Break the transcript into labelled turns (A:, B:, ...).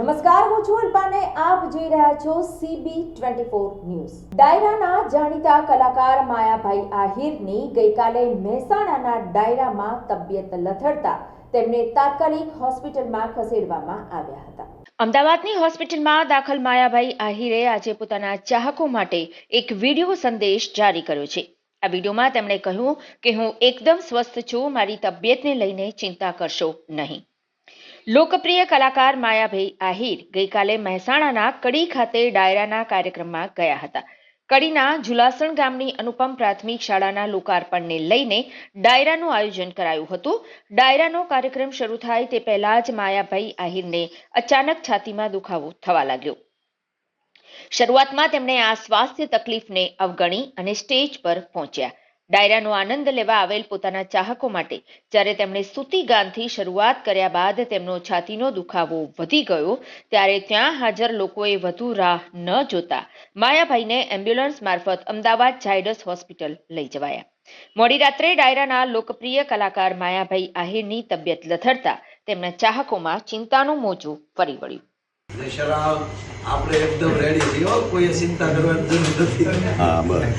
A: નમસ્કાર, હું છું અલ્પાને. આપ જોઈ રહ્યા છો સીબી ટ્વેન્ટી ફોર ન્યૂઝ. ડાયરાના જાણીતા કલાકાર માયાભાઈ આહિરની ગઈકાલે મહેસાણાના ડાયરામાં તબિયત લથડતા તેમને તાત્કાલિક હોસ્પિટલમાં ખસેડવામાં આવ્યા હતા. અમદાવાદની હોસ્પિટલમાં દાખલ માયાભાઈ આહિરે આજે પોતાના ચાહકો માટે એક વીડિયો સંદેશ જારી કર્યો છે. આ વિડીયોમાં તેમણે કહ્યું કે, હું એકદમ સ્વસ્થ છું. મારી તબિયતને લઈને ચિંતા કરશો નહીં. લોકપ્રિય કલાકાર માયાભાઈ આહિર ગઈકાલે મહેસાણાના કડી ખાતે ડાયરાના કાર્યક્રમમાં ગયા હતા. કડીના ઝુલાસણ ગામની અનુપમ પ્રાથમિક શાળાના લોકાર્પણને લઈને ડાયરાનું આયોજન કરાયું હતું. ડાયરાનો કાર્યક્રમ શરૂ થાય તે પહેલા જ માયાભાઈ આહિરને અચાનક છાતીમાં દુખાવો થવા લાગ્યો. શરૂઆતમાં તેમણે આ સ્વાસ્થ્ય તકલીફને અવગણી અને સ્ટેજ પર પહોંચ્યા. ડાયરાનો આનંદ લેવા આવેલ પોતાના ચાહકો માટે. જ્યારે તેમણે સૂતી ગાનથી શરૂઆત કર્યા બાદ તેમનો છાતીનો દુખાવો વધી ગયો ત્યારે ત્યાં હાજર લોકોએ વધુ રાહ ન જોતા. માયાભાઈને એમ્બ્યુલન્સ મારફત અમદાવાદ ઝાયડસ હોસ્પિટલ લઈ જવાયા. મોડી રાત્રે ડાયરાના લોકપ્રિય કલાકાર માયાભાઈ આહિરની તબિયત લથડતા તેમના ચાહકોમાં ચિંતાનું મોજું ફરી વળ્યું.
B: આપણે એકદમ રેડી છીએ કોઈ ચિંતા કરવાની જરૂર નથી.